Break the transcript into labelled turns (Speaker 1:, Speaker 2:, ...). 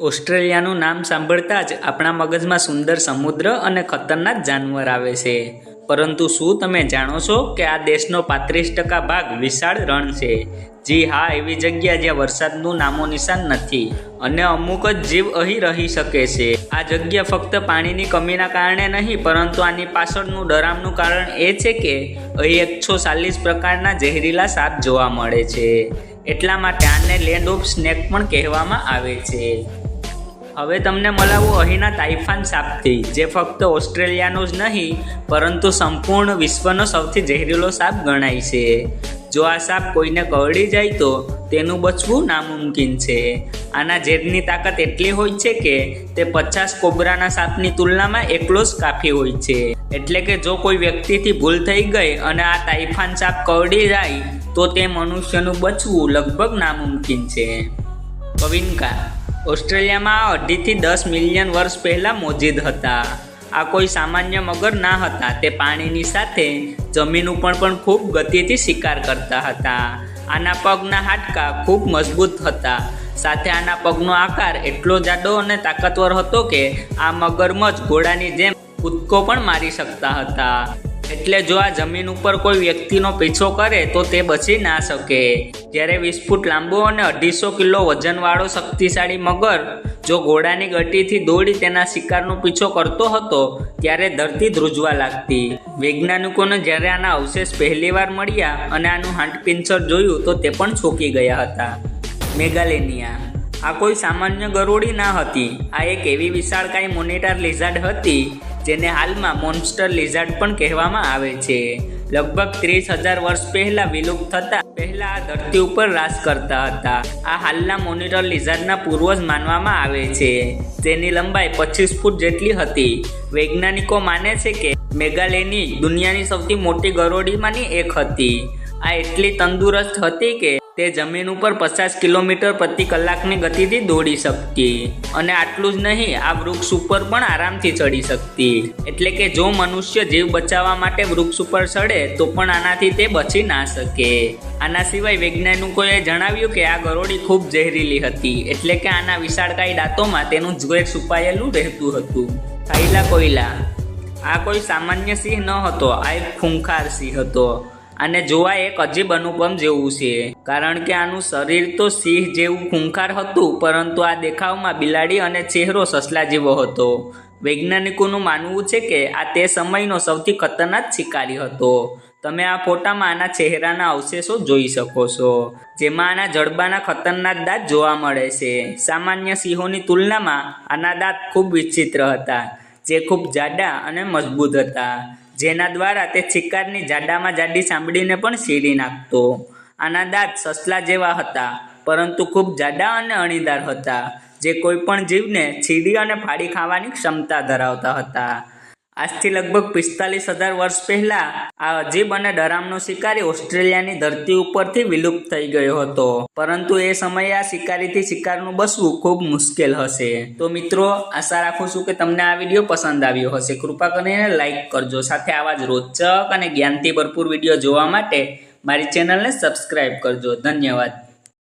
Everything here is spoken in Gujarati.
Speaker 1: ઓસ્ટ્રેલિયાનું નામ સાંભળતા જ આપણા મગજમાં સુંદર સમુદ્ર અને ખતરનાક જાનવર આવે છે. પરંતુ શું તમે જાણો છો કે આ દેશનો પાંત્રીસ ટકા ભાગ વિશાળ રણ છે? જી હા, એવી જગ્યા જ્યાં વરસાદનું નામો નિશાન નથી અને અમુક જ જીવ અહીં રહી શકે છે. આ જગ્યા ફક્ત પાણીની કમીના કારણે નહીં, પરંતુ આની પાછળનું ડરામનું કારણ એ છે કે અહીં એકસો ચાલીસ પ્રકારના ઝેરીલા સાપ જોવા મળે છે. એટલા માટે આને લેન્ડ ઓફ સ્નેક પણ કહેવામાં આવે છે. હવે તમને મળાવું અહીંના તાઇફાન સાપથી, જે ફક્ત ઓસ્ટ્રેલિયાનો જ નહીં, પરંતુ સંપૂર્ણ વિશ્વનો સૌથી ઝેરીલો સાપ ગણાય છે. જો આ સાપ કોઈને કરડી જાય તો તેનું બચવું નામુમકિન છે. આના ઝેરની તાકાત એટલી હોય છે કે તે પચાસ કોબરાના સાપની તુલનામાં એકલો જ કાફી હોય છે. એટલે કે જો કોઈ વ્યક્તિથી ભૂલ થઈ ગઈ અને આ તાઇફાન સાપ કરડી જાય, તો તે મનુષ્યનું બચવું લગભગ નામુમકિન છે. કવિનકા ઓસ્ટ્રેલિયામાં અઢીથી દસ મિલિયન વર્ષ પહેલાં મોજીદ હતા. આ કોઈ સામાન્ય મગર ના હતા. તે પાણીની સાથે જમીન ઉપર પણ ખૂબ ગતિથી શિકાર કરતા હતા. આના પગના હાડકાં ખૂબ મજબૂત હતા. સાથે આના પગનો આકાર એટલો જાડો અને તાકાતવર હતો કે આ મગરમચ્છ ઘોડાની જેમ કૂદકો પણ મારી શકતા હતા. એટલે જો આ જમીન ઉપર કોઈ વ્યક્તિનો પીછો કરે તો તે બચી ના શકે. જ્યારે વીસ ફૂટ લાંબો અને અઢીસો કિલો વજનવાળો શક્તિશાળી મગર જો ઘોડાની ગટીથી દોડી તેના શિકારનો પીછો કરતો હતો, ત્યારે ધરતી ધ્રુજવા લાગતી. વૈજ્ઞાનિકોને જ્યારે આના અવશેષ પહેલીવાર મળ્યા અને આનું હાંટપિંચર જોયું તો તે પણ છોકી ગયા હતા. મેગાલેનિયા. આ કોઈ સામાન્ય ગરોળી ના હતી. આ એક એવી વિશાળકાય મોનિટર લિઝાર્ડ હતી જેને હાલમાં મોન્સ્ટર લિઝાર્ડ પણ કહેવામાં આવે છે. લગભગ ત્રીસ હજાર વર્ષ પહેલા વિલુપ્ત થતા પહેલા આ ધરતી ઉપર રાસ કરતા હતા. આ હાલના મોનિટર લિઝાર્ડના પૂર્વજ માનવામાં આવે છે. જેની લંબાઈ પચીસ ફૂટ જેટલી હતી. વૈજ્ઞાનિકો માને છે કે મેગાલેની દુનિયાની સૌથી મોટી ગરોળીમાંની એક હતી. આ એટલી તંદુરસ્ત હતી કે તે જમીન ઉપર પચાસ કિલોમીટર પ્રતિ કલાકની ગતિથી દોડી શકતી અને આટલું જ નહીં, આ વૃક્ષ ઉપર પણ આરામથી ચડી શકતી. એટલે કે જો મનુષ્ય જીવ બચાવવા માટે વૃક્ષ ઉપર ચડે, તો પણ આનાથી તે બચી ના શકે. આના સિવાય વૈજ્ઞાનિકોએ જણાવ્યું કે આ ગરોળી ખૂબ ઝેરીલી હતી, એટલે કે આના વિશાળકાય દાંતોમાં તેનું ઝેર છુપાયેલું રહેતું હતું. ખાઈલા કોયલા. આ કોઈ સામાન્ય સિંહ ન હતો આ એક ખૂંખાર સિંહ હતો. અને જોવા એક અજીબ અનુપમ જેવું છે. કારણ કે આનું શરીર તો સિંહ જેવું ખૂંખાર હતું, પરંતુ આ દેખાવમાં બિલાડી અને ચહેરો સસલા જેવો હતો. વૈજ્ઞાનિકોનું માનવું છે કે આ તે સમયનો સૌથી ખતરનાક શિકારી હતો. તમે આ ફોટામાં આના ચહેરાના અવશેષો જોઈ શકો છો, જેમાં આના જડબાના ખતરનાક દાંત જોવા મળે છે. સામાન્ય સિંહોની તુલનામાં આના દાંત ખૂબ વિચિત્ર હતા, જે ખૂબ જાડા અને મજબૂત હતા. જેના દ્વારા તે શિકારની જાડામાં જાડી સાંભળીને પણ સીડી નાખતો. આના દાંત સસલા જેવા હતા, પરંતુ ખૂબ જાડા અને અણીદાર હતા, જે કોઈ પણ જીવને છીડી અને ફાડી ખાવાની ક્ષમતા ધરાવતા હતા. આજથી લગભગ પિસ્તાલીસ હજાર વર્ષ પહેલા આ અજીબ અને ડરામનો શિકારી ઓસ્ટ્રેલિયાની ધરતી ઉપરથી વિલુપ્ત થઈ ગયો હતો. પરંતુ એ સમયે આ શિકારીથી શિકારનું બસવું ખૂબ મુશ્કેલ હશે. તો મિત્રો, આશા રાખું છું કે તમને આ વીડિયો પસંદ આવ્યો હશે. કૃપા કરીને લાઇક કરજો. સાથે આવા જ રોચક અને જ્ઞાનથી ભરપૂર વીડિયો જોવા માટે મારી ચેનલને સબસ્ક્રાઈબ કરજો. ધન્યવાદ.